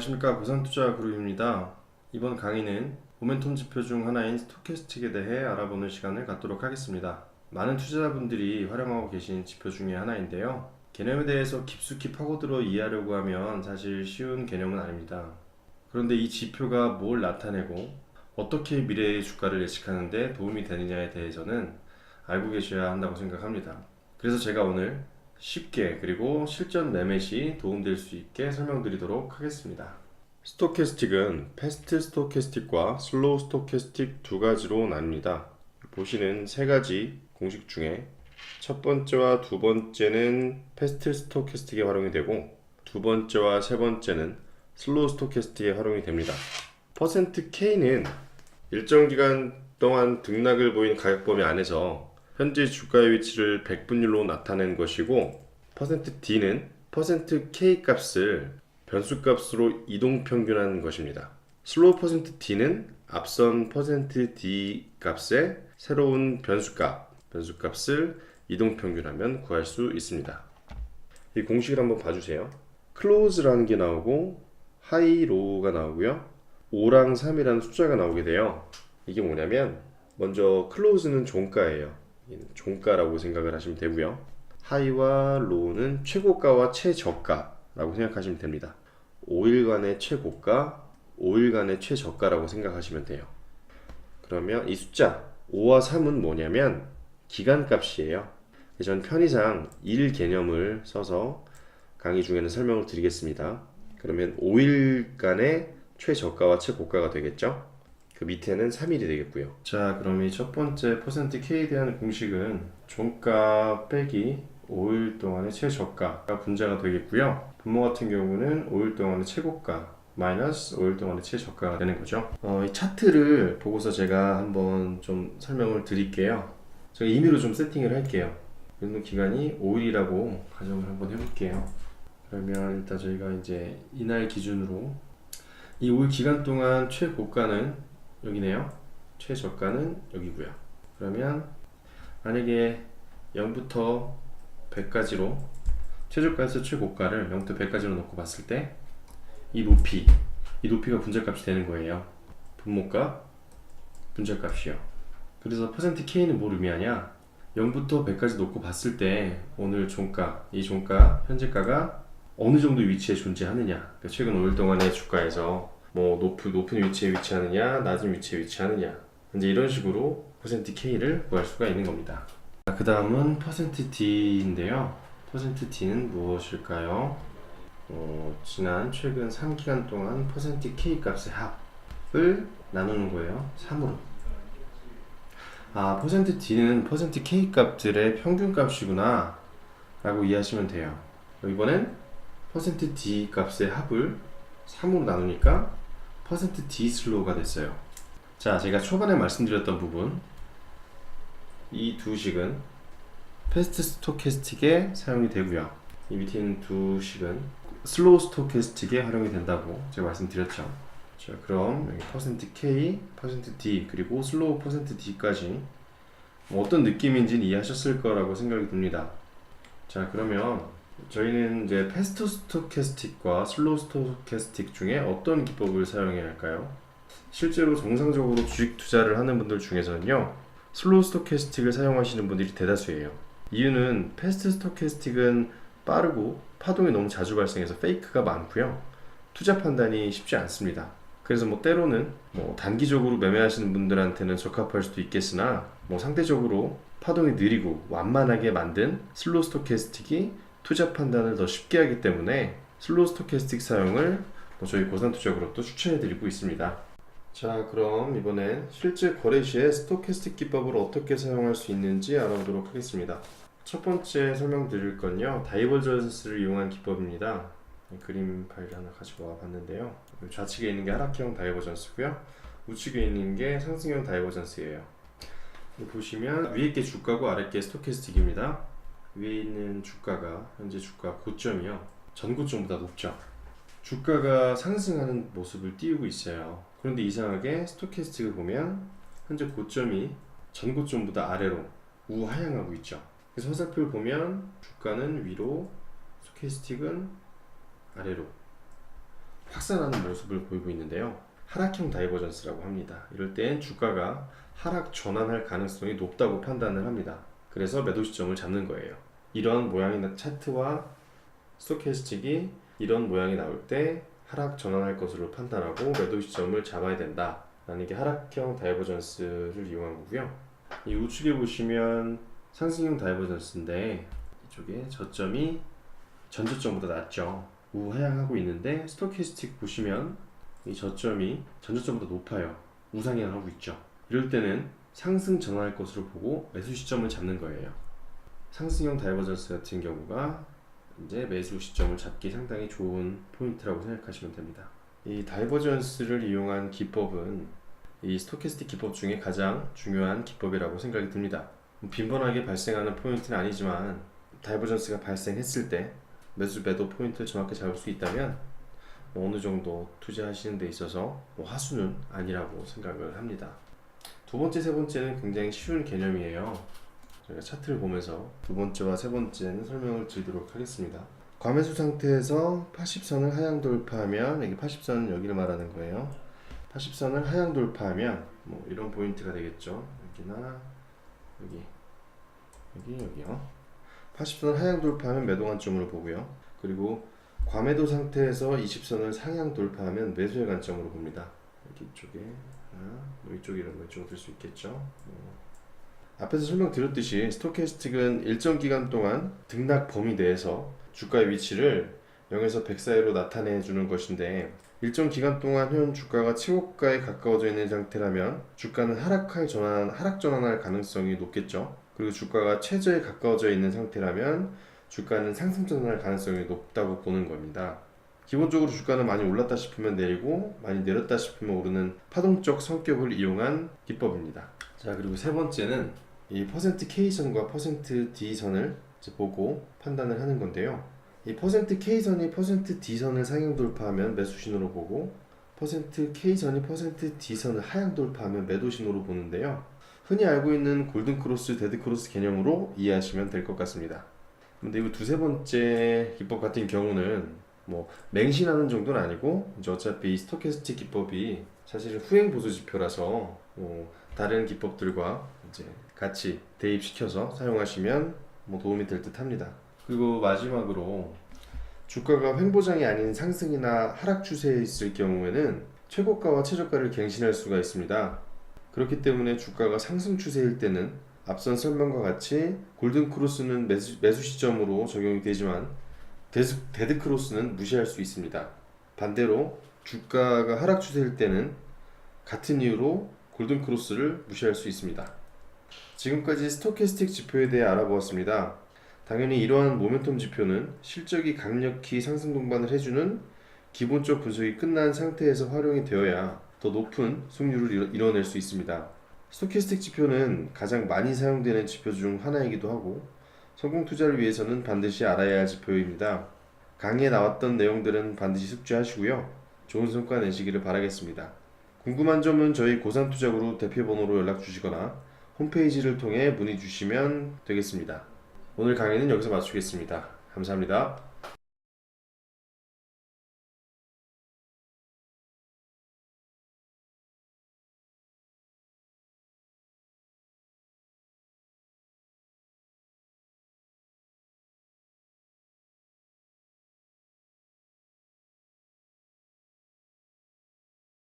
안녕하십니까 고산투자 그룹입니다. 이번 강의는 모멘텀 지표 중 하나인 스토캐스틱에 대해 알아보는 시간을 갖도록 하겠습니다. 많은 투자자분들이 활용하고 계신 지표 중에 하나인데요. 개념에 대해서 깊숙이 파고들어 이해하려고 하면 사실 쉬운 개념은 아닙니다. 그런데 이 지표가 뭘 나타내고 어떻게 미래의 주가를 예측하는데 도움이 되느냐에 대해서는 알고 계셔야 한다고 생각합니다. 그래서 제가 오늘 쉽게 그리고 실전 매매 시 도움될 수 있게 설명드리도록 하겠습니다. 스토캐스틱은 패스트 스토캐스틱과 슬로우 스토캐스틱 두 가지로 나뉩니다. 보시는 세 가지 공식 중에 첫 번째와 두 번째는 패스트 스토캐스틱에 활용이 되고 두 번째와 세 번째는 슬로우 스토캐스틱에 활용이 됩니다. 퍼센트 K는 일정 기간 동안 등락을 보인 가격 범위 안에서 현재 주가의 위치를 백분율로 나타낸 것이고 퍼센트 D는 퍼센트 K 값을 변수 값으로 이동 평균한 것입니다. 슬로우 퍼센트 D는 앞선 퍼센트 D 값의 새로운 변수 값, 변수 값을 이동 평균하면 구할 수 있습니다. 이 공식을 한번 봐주세요. close라는 게 나오고 high, low가 나오고요. 5랑 3이라는 숫자가 나오게 돼요. 이게 뭐냐면 먼저 close는 종가예요. 종가라고 생각을 하시면 되고요. 하이와 로우는 최고가와 최저가라고 생각하시면 됩니다. 5일간의 최고가, 5일간의 최저가라고 생각하시면 돼요. 그러면 이 숫자 5와 3은 뭐냐면 기간값이에요. 전 편의상 일 개념을 써서 강의 중에는 설명을 드리겠습니다. 그러면 5일간의 최저가와 최고가가 되겠죠? 그 밑에는 3일이 되겠고요. 자, 그럼 이 첫 번째 퍼센트 K에 대한 공식은 종가 빼기 5일 동안의 최저가가 분자가 되겠고요. 분모 같은 경우는 5일 동안의 최고가 마이너스 5일 동안의 최저가가 되는 거죠. 어, 이 차트를 보고서 제가 한번 좀 설명을 드릴게요. 제가 임의로 좀 세팅을 할게요. 연도 기간이 5일이라고 가정을 한번 해볼게요. 그러면 일단 저희가 이제 이날 기준으로 이 5일 기간 동안 최고가는 여기네요. 최저가는 여기고요. 그러면 만약에 0부터 100까지로 최저가에서 최고가를 0부터 100까지로 놓고 봤을 때 이 높이, 이 높이가 분자값이 되는 거예요. 분모값, 분자값이요. 그래서 퍼센트 K는 뭘 의미하냐? 0부터 100까지 놓고 봤을 때 오늘 종가, 이 종가, 현재가가 어느 정도 위치에 존재하느냐? 그러니까 최근 5일 동안의 주가에서 뭐 높은 높은 위치에 위치하느냐, 낮은 위치에 위치하느냐. 이제 이런 식으로 퍼센트 K를 구할 수가 있는 겁니다. 그 다음은 퍼센트 D인데요. 퍼센트 D는 무엇일까요? 어, 지난 최근 3기간 동안 퍼센트 K 값의 합을 나누는 거예요. 3으로. 아, 퍼센트 D는 퍼센트 K 값들의 평균 값이구나 라고 이해하시면 돼요. 이번엔 퍼센트 D 값의 합을 3으로 나누니까 D 슬로우가 됐어요. 자, 제가 초반에 말씀드렸던 부분 이 두 식은 패스트 스토캐스틱에 사용이 되고요. 이 밑에 있는 두 식은 슬로우 스토캐스틱에 활용이 된다고 제가 말씀드렸죠. 자, 그럼 여기 %K, %D 그리고 슬로우 %D까지 뭐 어떤 느낌인지는 이해하셨을 거라고 생각이 듭니다. 자, 그러면 저희는 이제 패스트 스토캐스틱과 슬로우 스토캐스틱 중에 어떤 기법을 사용해야 할까요? 실제로 정상적으로 주식 투자를 하는 분들 중에서는요, 슬로우 스토캐스틱을 사용하시는 분들이 대다수예요. 이유는 패스트 스토캐스틱은 빠르고 파동이 너무 자주 발생해서 페이크가 많고요. 투자 판단이 쉽지 않습니다. 그래서 뭐 때로는 뭐 단기적으로 매매하시는 분들한테는 적합할 수도 있겠으나 뭐 상대적으로 파동이 느리고 완만하게 만든 슬로우 스토캐스틱이 투자 판단을 더 쉽게 하기 때문에 슬로우 스토캐스틱 사용을 뭐 저희 고산투자그룹도 추천해드리고 있습니다. 자 그럼 이번엔 실제 거래 시에 스토캐스틱 기법을 어떻게 사용할 수 있는지 알아보도록 하겠습니다. 첫 번째 설명드릴 건요 다이버전스를 이용한 기법입니다. 그림 파일 하나 가지고 와 봤는데요. 좌측에 있는 게 하락형 다이버전스고요. 우측에 있는 게 상승형 다이버전스예요. 보시면 위에 게 주가고 아래 게 스토캐스틱입니다. 위에 있는 주가가 현재 주가 고점이요. 전고점보다 높죠. 주가가 상승하는 모습을 띄우고 있어요. 그런데 이상하게 스토캐스틱을 보면 현재 고점이 전고점보다 아래로 우하향하고 있죠. 그래서 화살표를 보면 주가는 위로, 스토캐스틱은 아래로 확산하는 모습을 보이고 있는데요. 하락형 다이버전스라고 합니다. 이럴 땐 주가가 하락 전환할 가능성이 높다고 판단을 합니다. 그래서 매도 시점을 잡는 거예요. 이런 모양의 차트와 스토캐스틱이 이런 모양이 나올 때 하락 전환할 것으로 판단하고 매도 시점을 잡아야 된다. 라는 게 하락형 다이버전스를 이용한 거고요. 이 우측에 보시면 상승형 다이버전스인데 이쪽에 저점이 전저점보다 낮죠. 우하향하고 있는데 스토캐스틱 보시면 이 저점이 전저점보다 높아요. 우상향하고 있죠. 이럴 때는 상승 전환할 것으로 보고 매수 시점을 잡는 거예요. 상승형 다이버전스 같은 경우가 이제 매수 시점을 잡기 상당히 좋은 포인트라고 생각하시면 됩니다. 이 다이버전스를 이용한 기법은 이 스토캐스틱 기법 중에 가장 중요한 기법이라고 생각이 듭니다. 빈번하게 발생하는 포인트는 아니지만 다이버전스가 발생했을 때 매수 매도 포인트를 정확히 잡을 수 있다면 뭐 어느 정도 투자하시는 데 있어서 뭐 하수는 아니라고 생각을 합니다. 두 번째, 세 번째는 굉장히 쉬운 개념이에요. 저희가 차트를 보면서 두 번째와 세 번째는 설명을 드리도록 하겠습니다. 과매수 상태에서 80선을 하향 돌파하면 여기 80선은 여기를 말하는 거예요. 80선을 하향 돌파하면 뭐 이런 포인트가 되겠죠. 여기나 여기 여기 여기요. 80선을 하향 돌파하면 매도 관점으로 보고요. 그리고 과매도 상태에서 20선을 상향 돌파하면 매수의 관점으로 봅니다. 여기 하나, 뭐 이쪽이라고 이쪽으로 들 수 있겠죠. 뭐. 앞에서 설명드렸듯이 스토캐스틱은 일정 기간 동안 등락 범위 내에서 주가의 위치를 0에서 100 사이로 나타내 주는 것인데 일정 기간 동안 현 주가가 최고가에 가까워져 있는 상태라면 주가는 하락할 전환 하락 전환할 가능성이 높겠죠. 그리고 주가가 최저에 가까워져 있는 상태라면 주가는 상승 전환할 가능성이 높다고 보는 겁니다. 기본적으로 주가는 많이 올랐다 싶으면 내리고 많이 내렸다 싶으면 오르는 파동적 성격을 이용한 기법입니다. 자 그리고 세 번째는 이 퍼센트 K선과 퍼센트 D선을 보고 판단을 하는 건데요. 이 퍼센트 K선이 퍼센트 D선을 상향 돌파하면 매수 신호로 보고 퍼센트 K선이 퍼센트 D선을 하향 돌파하면 매도 신호로 보는데요. 흔히 알고 있는 골든 크로스, 데드 크로스 개념으로 이해하시면 될 것 같습니다. 근데 이 두세 번째 기법 같은 경우는 뭐 맹신하는 정도는 아니고 이제 어차피 이 스토캐스틱 기법이 사실 후행 보수 지표라서 뭐 다른 기법들과 이제 같이 대입시켜서 사용하시면 뭐 도움이 될 듯 합니다. 그리고 마지막으로 주가가 횡보장이 아닌 상승이나 하락 추세에 있을 경우에는 최고가와 최저가를 갱신할 수가 있습니다. 그렇기 때문에 주가가 상승 추세일 때는 앞선 설명과 같이 골든 크로스는 매수, 매수 시점으로 적용이 되지만 데드 크로스는 무시할 수 있습니다. 반대로 주가가 하락 추세일 때는 같은 이유로 골든 크로스를 무시할 수 있습니다. 지금까지 스토캐스틱 지표에 대해 알아보았습니다. 당연히 이러한 모멘텀 지표는 실적이 강력히 상승 동반을 해주는 기본적 분석이 끝난 상태에서 활용이 되어야 더 높은 승률을 이뤄- 이뤄낼 수 있습니다. 스토캐스틱 지표는 가장 많이 사용되는 지표 중 하나이기도 하고 성공 투자를 위해서는 반드시 알아야 할 지표입니다. 강의에 나왔던 내용들은 반드시 숙지하시고요. 좋은 성과 내시기를 바라겠습니다. 궁금한 점은 저희 고산투자그룹 대표번호로 연락 주시거나 홈페이지를 통해 문의 주시면 되겠습니다. 오늘 강의는 여기서 마치겠습니다. 감사합니다.